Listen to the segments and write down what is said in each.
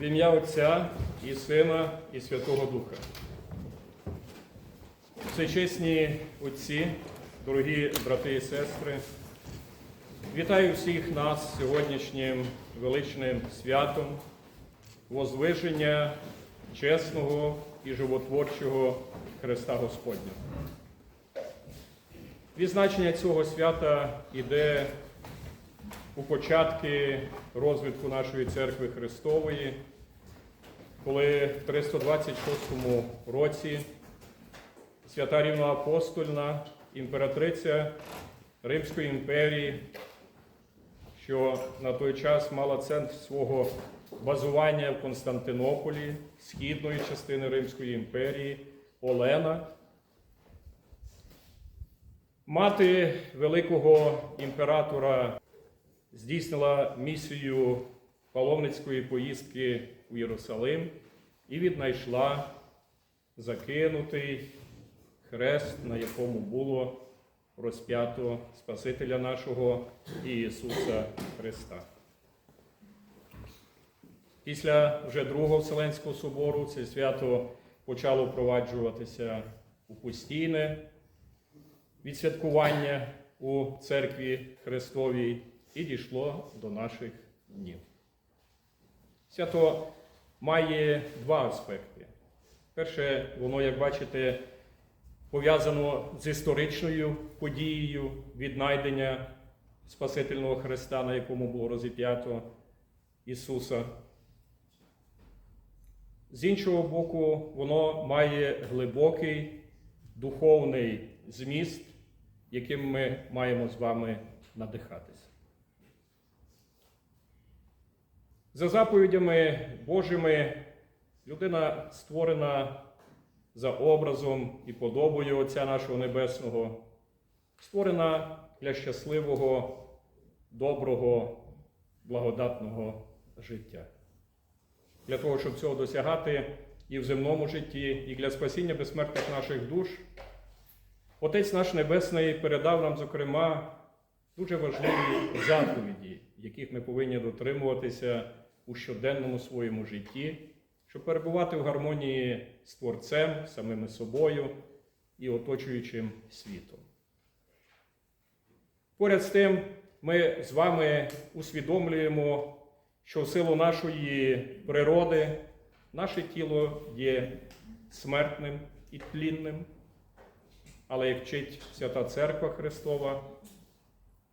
В ім'я Отця і Сина, і Святого Духа. Всечесні отці, дорогі брати і сестри, вітаю всіх нас сьогоднішнім величним святом возвишення чесного і животворчого Христа Господнього. Відзначення цього свята іде у початки розвитку нашої церкви Христової, коли в 326 році свята рівноапостольна імператриця Римської імперії, що на той час мала центр свого базування в Константинополі, східної частини Римської імперії, Олена, мати великого імператора здійснила місію паломницької поїздки у Єрусалим і віднайшла закинутий хрест, на якому було розп'ято Спасителя нашого Ісуса Христа. Після вже Другого Вселенського собору це свято почало впроваджуватися у постійне відсвяткування у церкві Христовій і дійшло до наших днів. Свято має два аспекти. Перше, воно, як бачите, пов'язано з історичною подією віднайдення Спасительного Христа, на якому було розіп'ято Ісуса. З іншого боку, воно має глибокий духовний зміст, яким ми маємо з вами надихатися. За заповідями Божими людина створена за образом і подобою Отця нашого Небесного, створена для щасливого, доброго, благодатного життя. Для того, щоб цього досягати і в земному житті, і для спасіння безсмертних наших душ, Отець наш Небесний передав нам, зокрема, дуже важливі заповіді, яких ми повинні дотримуватися у щоденному своєму житті, щоб перебувати в гармонії з Творцем, самими собою і оточуючим світом. Поряд з тим, ми з вами усвідомлюємо, що в силу нашої природи наше тіло є смертним і тлінним, але як вчить Свята Церква Христова,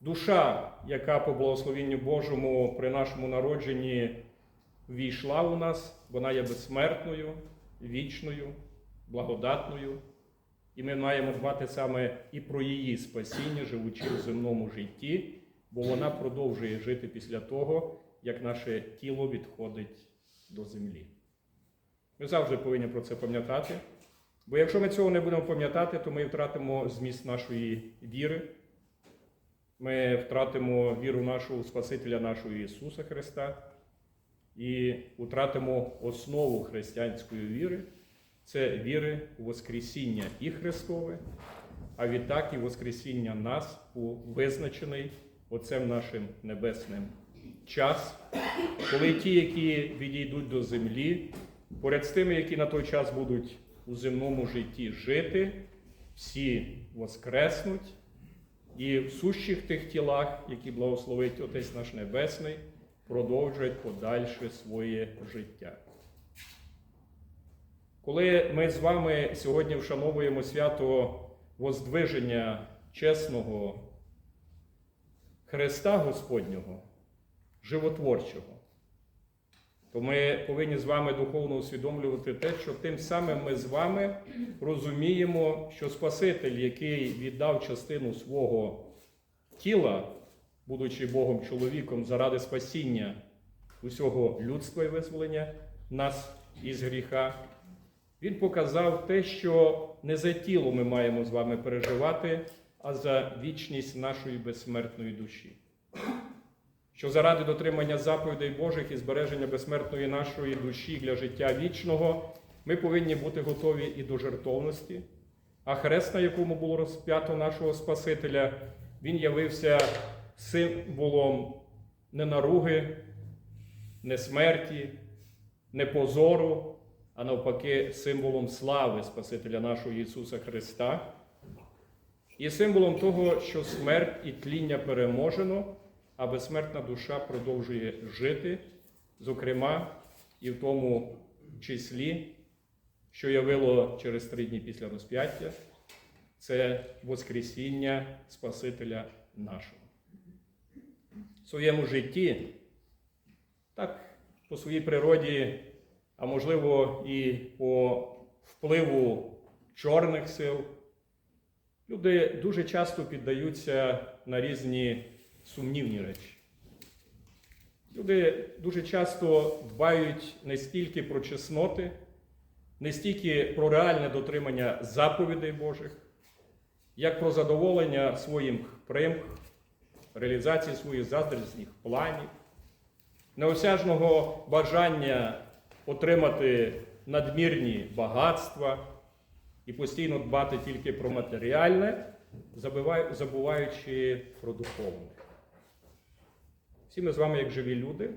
душа, яка по благословенню Божому при нашому народженні війшла у нас, вона є безсмертною, вічною, благодатною. І ми маємо дбати саме і про її спасіння, живучи в земному житті, бо вона продовжує жити після того, як наше тіло відходить до землі. Ми завжди повинні про це пам'ятати, бо якщо ми цього не будемо пам'ятати, то ми втратимо зміст нашої віри, ми втратимо віру нашого Спасителя, нашого Ісуса Христа і втратимо основу християнської віри. Це віри у Воскресіння і Христове, а відтак і Воскресіння нас у визначений Отцем нашим Небесним час, коли ті, які відійдуть до землі, поряд з тими, які на той час будуть у земному житті жити, всі воскреснуть і в сущих тих тілах, які благословить Отець наш Небесний, продовжать подальше своє життя. Коли ми з вами сьогодні вшановуємо свято Воздвиження чесного Христа Господнього, животворчого, то ми повинні з вами духовно усвідомлювати те, що тим самим ми з вами розуміємо, що Спаситель, який віддав частину свого тіла, будучи Богом чоловіком, заради спасіння усього людства і визволення нас із гріха, він показав те, що не за тіло ми маємо з вами переживати, а за вічність нашої безсмертної душі. Що заради дотримання заповідей Божих і збереження безсмертної нашої душі для життя вічного, ми повинні бути готові і до жертовності. А хрест, на якому було розп'ято нашого Спасителя, він явився символом не наруги, не смерті, не позору, а навпаки, символом слави Спасителя нашого Ісуса Христа і символом того, що смерть і тління переможено, а безсмертна душа продовжує жити, зокрема, і в тому числі, що явило через три дні після розп'яття, це Воскресіння Спасителя нашого. В своєму житті, так, по своїй природі, а можливо і по впливу чорних сил, люди дуже часто піддаються на різні сумнівні речі. Люди дуже часто дбають не стільки про чесноти, не стільки про реальне дотримання заповідей Божих, як про задоволення своїх примх, реалізації своїх заздрісних планів, неосяжного бажання отримати надмірні багатства і постійно дбати тільки про матеріальне, забуваючи про духовне. Всі ми з вами, як живі люди,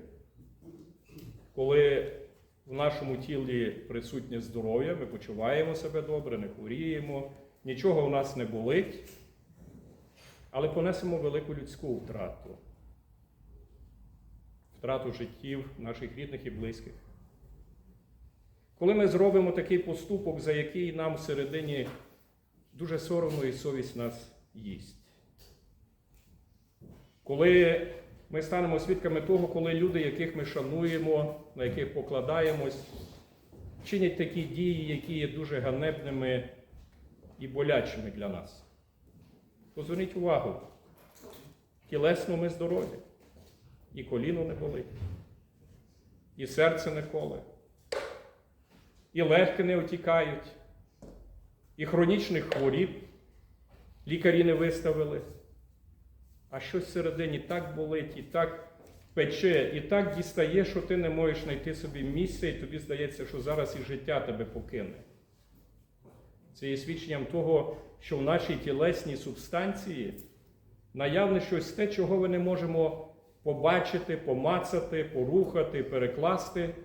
коли в нашому тілі присутнє здоров'я, ми почуваємо себе добре, не хворіємо, нічого у нас не болить, але понесемо велику людську втрату. Втрату життів наших рідних і близьких. Коли ми зробимо такий поступок, за який нам всередині дуже соромно і совість нас їсть. Коли ми станемо свідками того, коли люди, яких ми шануємо, на яких покладаємось, чинять такі дії, які є дуже ганебними і болячими для нас. То зверніть увагу, тілесно ми здорові, і коліно не болить, і серце не коле, і легкі не отікають, і хронічних хворіб лікарі не виставили. А щось всередині так болить, і так пече, і так дістає, що ти не можеш знайти собі місця, і тобі здається, що зараз і життя тебе покине. Це є свідченням того, що в нашій тілесній субстанції наявне щось те, чого ми не можемо побачити, помацати, порухати, перекласти,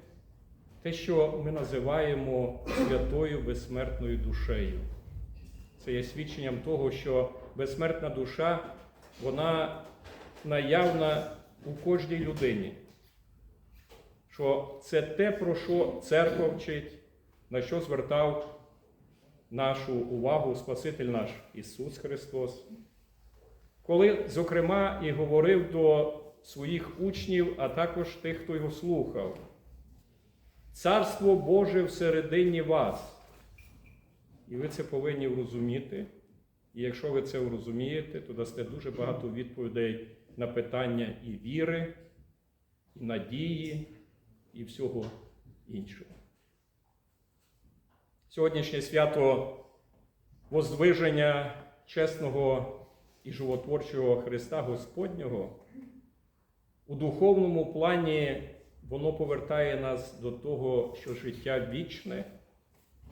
те, що ми називаємо святою безсмертною душею. Це є свідченням того, що безсмертна душа, вона наявна у кожній людині. Що це те, про що церква вчить, на що звертав нашу увагу Спаситель наш Ісус Христос. Коли, зокрема, і говорив до своїх учнів, а також тих, хто його слухав. Царство Боже всередині вас. І ви це повинні розуміти. І якщо ви це розумієте, то дасте дуже багато відповідей на питання і віри, і надії, і всього іншого. Сьогоднішнє свято воздвиження чесного і животворчого Христа Господнього у духовному плані воно повертає нас до того, що життя вічне,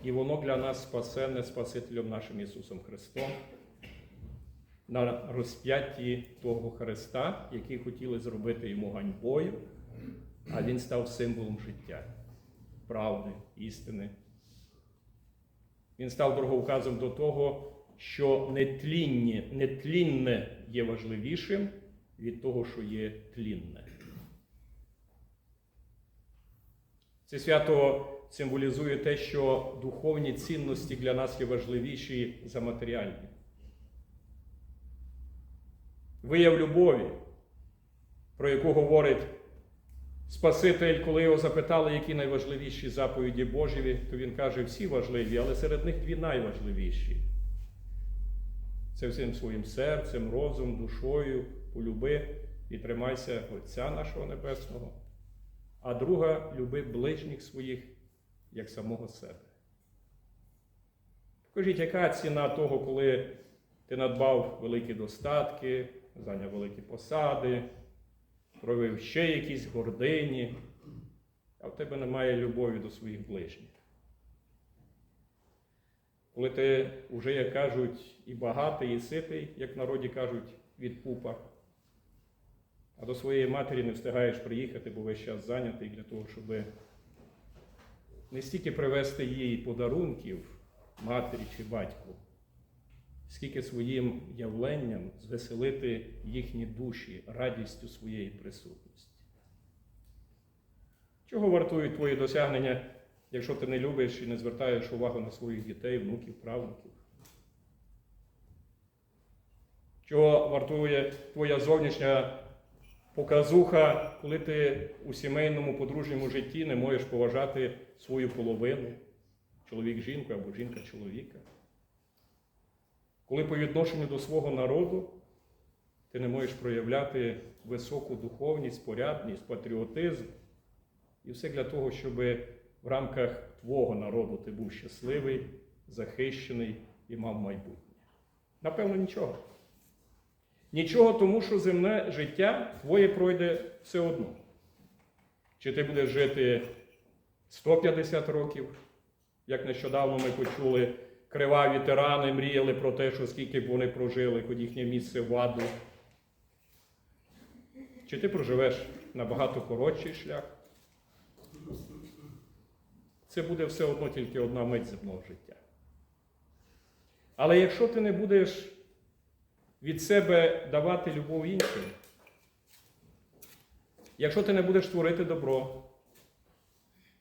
і воно для нас спасене Спасителем нашим Ісусом Христом на розп'ятті того Христа, який хотіли зробити йому ганьбою, а Він став символом життя, правди, істини. Він став дороговказом до того, що нетлінне, нетлінне є важливішим від того, що є тлінне. Це свято символізує те, що духовні цінності для нас є важливіші за матеріальні. Вияв любові, про яку говорить Спаситель, коли його запитали, які найважливіші заповіді Божеві, то він каже, всі важливі, але серед них дві найважливіші. Це всім своїм серцем, розумом, душою, полюби і тримайся Отця нашого Небесного. А друга люби ближніх своїх, як самого себе. Покажіть, яка ціна того, коли ти надбав великі достатки, зайняв великі посади, проявив ще якісь гордині, а в тебе немає любові до своїх ближніх. Коли ти вже, як кажуть, і багатий, і ситий, як народі кажуть, від пупа, а до своєї матері не встигаєш приїхати, бо весь час зайнятий для того, щоб не стільки привезти їй подарунків матері чи батьку, скільки своїм явленням звеселити їхні душі радістю своєї присутності. Чого вартують твої досягнення, якщо ти не любиш і не звертаєш увагу на своїх дітей, внуків, правнуків? Чого вартує твоя зовнішня показуха, коли ти у сімейному подружньому житті не можеш поважати свою половину, чоловік жінку або жінка чоловіка? Коли по відношенню до свого народу ти не можеш проявляти високу духовність, порядність, патріотизм, і все для того, щоб в рамках твого народу ти був щасливий, захищений і мав майбутнє. Напевно, нічого. Нічого тому, що земне життя твоє пройде все одно. Чи ти будеш жити 150 років, як нещодавно ми почули, криваві тирани мріяли про те, що скільки б вони прожили, хоч їхнє місце в аду. Чи ти проживеш набагато коротший шлях? Це буде все одно тільки одна мить земного життя. Але якщо ти не будеш від себе давати любов іншим, якщо ти не будеш творити добро,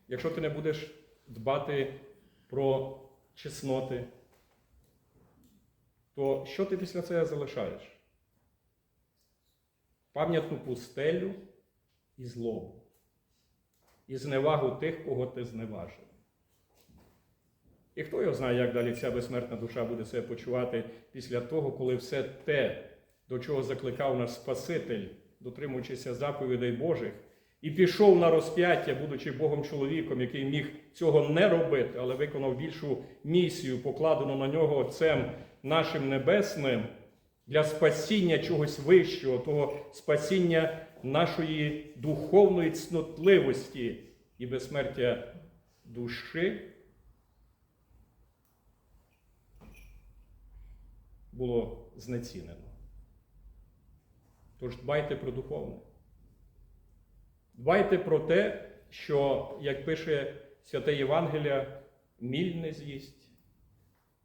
якщо ти не будеш дбати про чесноти, то що ти після цього залишаєш? Пам'ятну пустелю і злобу, і зневагу тих, кого ти зневажив. І хто його знає, як далі ця безсмертна душа буде себе почувати після того, коли все те, до чого закликав наш Спаситель, дотримуючися заповідей Божих, і пішов на розп'яття, будучи Богом чоловіком, який міг цього не робити, але виконав більшу місію, покладену на нього Отцем нашим Небесним, для спасіння чогось вищого, того спасіння нашої духовної цнотливості і безсмертя душі. було знецінено. Тож дбайте про духовне. Дбайте про те, що, як пише Святе Євангелія, міль не з'їсть,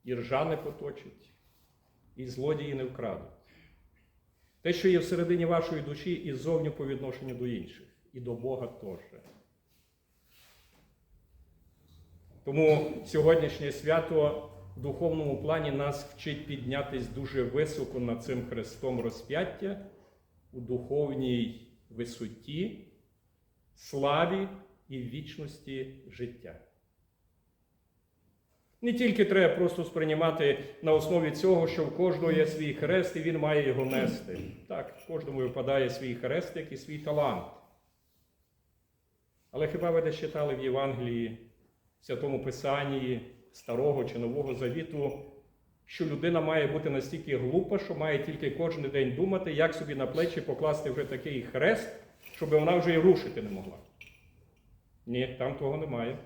і ржа не поточить, і злодії не вкрадуть. Те, що є всередині вашої душі і зовні по відношенню до інших, і до Бога теж. Тому сьогоднішнє свято в духовному плані нас вчить піднятись дуже високо над цим хрестом розп'яття у духовній висоті, славі і вічності життя. Не тільки треба просто сприймати на основі цього, що в кожного є свій хрест, і він має його нести. Так, кожному випадає свій хрестик і свій талант. Але хіба ви десь читали в Євангелії, в Святому Писанні, Старого чи Нового Завіту, що людина має бути настільки глупа, що має тільки кожен день думати, як собі на плечі покласти вже такий хрест, щоб вона вже і рушити не могла. Ні, там того немає.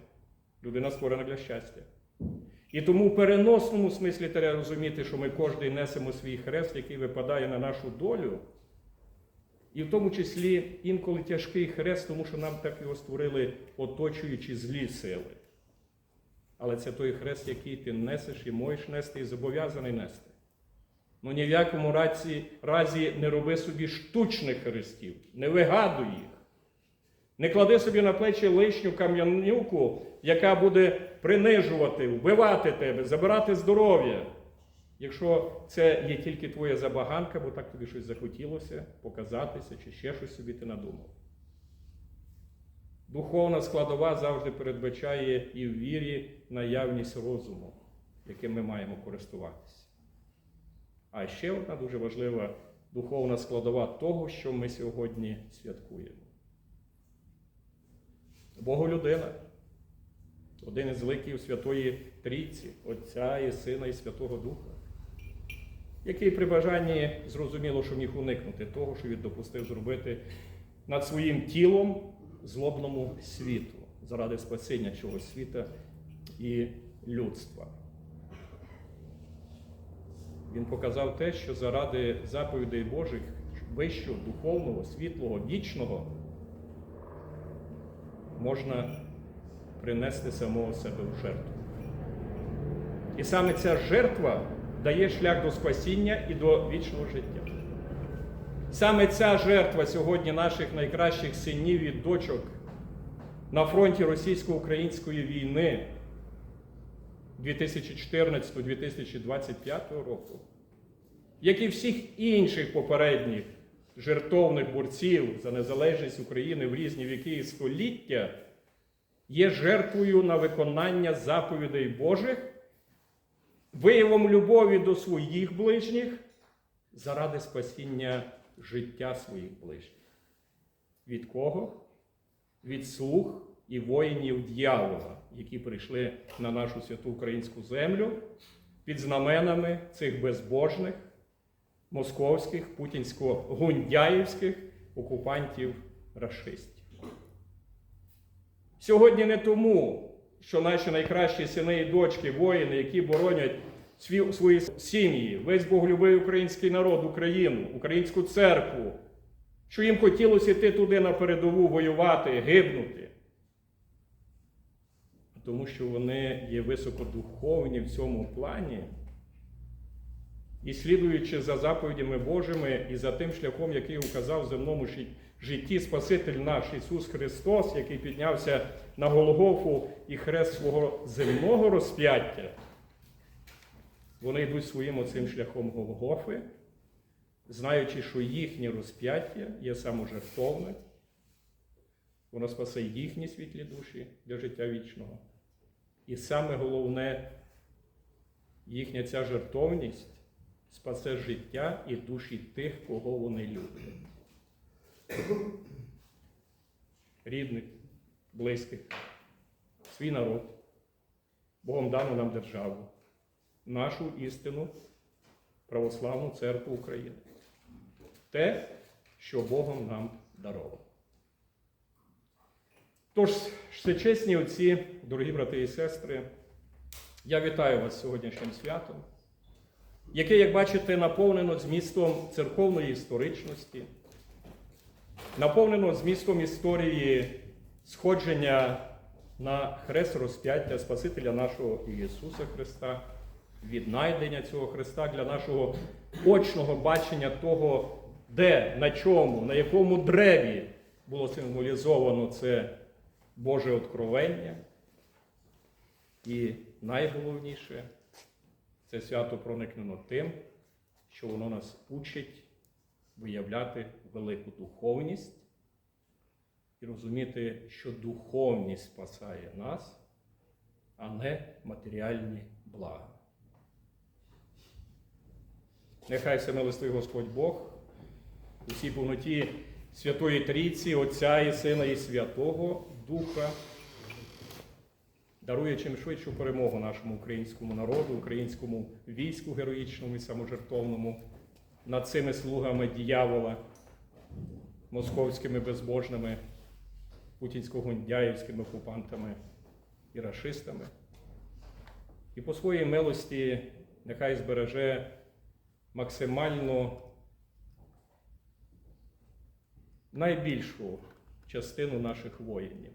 Людина створена для щастя. І тому в переносному смислі треба розуміти, що ми кожен несемо свій хрест, який випадає на нашу долю. І в тому числі інколи тяжкий хрест, тому що нам так його створили оточуючі злі сили. Але це той хрест, який ти несеш і можеш нести, і зобов'язаний нести. Ну ні в якому разі, разі не роби собі штучних хрестів, не вигадуй їх. Не клади собі на плечі лишню кам'янюку, яка буде принижувати, вбивати тебе, забирати здоров'я. Якщо це є тільки твоя забаганка, бо так тобі щось захотілося показатися, чи ще щось собі ти надумав. Духовна складова завжди передбачає і в вірі наявність розуму, яким ми маємо користуватися. А ще одна дуже важлива духовна складова того, що ми сьогодні святкуємо. Боголюдина, один із ликів Святої Трійці, Отця і Сина і Святого Духа, який при бажанні зрозуміло, що міг уникнути того, що він допустив зробити над своїм тілом злобному світу заради спасіння цього світа і людства. Він показав те, що заради заповідей Божих вищого, духовного, світлого, вічного можна принести самого себе в жертву. І саме ця жертва дає шлях до спасіння і до вічного життя. Саме ця жертва сьогодні наших найкращих синів і дочок на фронті російсько-української війни 2014-2025 року, як і всіх інших попередніх жертовних борців за незалежність України в різні віки і століття, є жертвою на виконання заповідей Божих, виявом любові до своїх ближніх заради спасіння життя своїх ближніх. Від кого? Від слуг і воїнів дьявола, які прийшли на нашу святу українську землю під знаменами цих безбожних московських, путінсько-гундяївських окупантів рашистів. Сьогодні не тому, що наші найкращі сини і дочки, воїни, які боронять свої сім'ї, весь боголюбивий український народ, Україну, українську церкву, що їм хотілося йти туди на передову, воювати, гибнути. Тому що вони є високодуховні в цьому плані. І слідуючи за заповідями Божими і за тим шляхом, який указав в земному житті Спаситель наш Ісус Христос, який піднявся на Голгофу і хрест свого земного розп'яття, вони йдуть своїм оцим шляхом Голгофи, знаючи, що їхнє розп'яття є саможертовне, воно спасе їхні світлі душі для життя вічного. І саме головне, їхня ця жертовність спасе життя і душі тих, кого вони люблять. Рідних, близьких, свій народ, Богом дану нам державу, нашу істину, православну церкву України. Те, що Богом нам даровано. Тож, всечесні отці, дорогі брати і сестри, я вітаю вас сьогоднішнім святом яке, як бачите, наповнено змістом церковної історичності, наповнено змістом історії сходження на хрест розп'яття Спасителя нашого Ісуса Христа, віднайдення цього Христа для нашого очного бачення того, де, на чому, на якому древі було символізовано це Боже откровення. І найголовніше це свято проникнено тим, що воно нас учить виявляти велику духовність і розуміти, що духовність спасає нас, а не матеріальні блага. Нехай всемилостивий Господь Бог у всій повноті Святої Трійці, Отця і Сина і Святого Духа дарує чим швидшу перемогу нашому українському народу, українському війську героїчному і саможертовному над цими слугами діявола, московськими безбожними, путінсько-гундяївськими окупантами і рашистами. І по своїй милості нехай збереже максимально найбільшу частину наших воїнів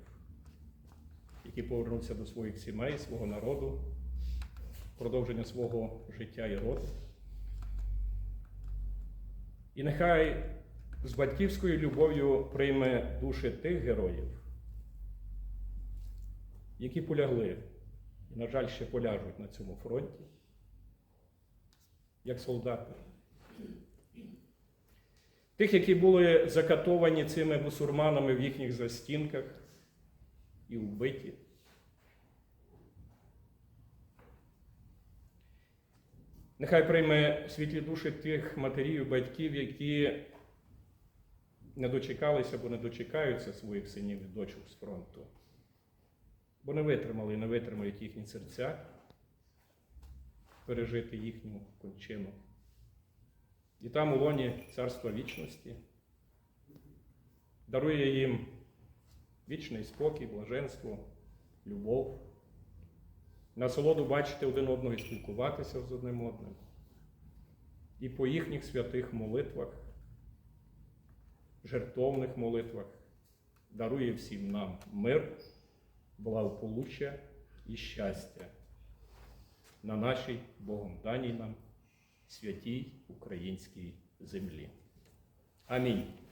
які повернуться до своїх сімей, свого народу, продовження свого життя і роду. І нехай з батьківською любов'ю прийме душі тих героїв, які полягли і, на жаль, ще поляжуть на цьому фронті, як солдати. Тих, які були закатовані цими бусурманами в їхніх застінках і вбиті. Нехай прийме світлі душі тих матерів і батьків, які не дочекалися або не дочекаються своїх синів і дочок з фронту, бо не витримали і не витримають їхні серця пережити їхню кончину. І там у лоні царства вічності. Дарує їм вічний спокій, блаженство, любов, насолоду бачити один одного і спілкуватися з одним одним. І по їхніх святих молитвах, жертовних молитвах дарує всім нам мир, благополуччя і щастя на нашій Богом даній нам святій українській землі. Амінь.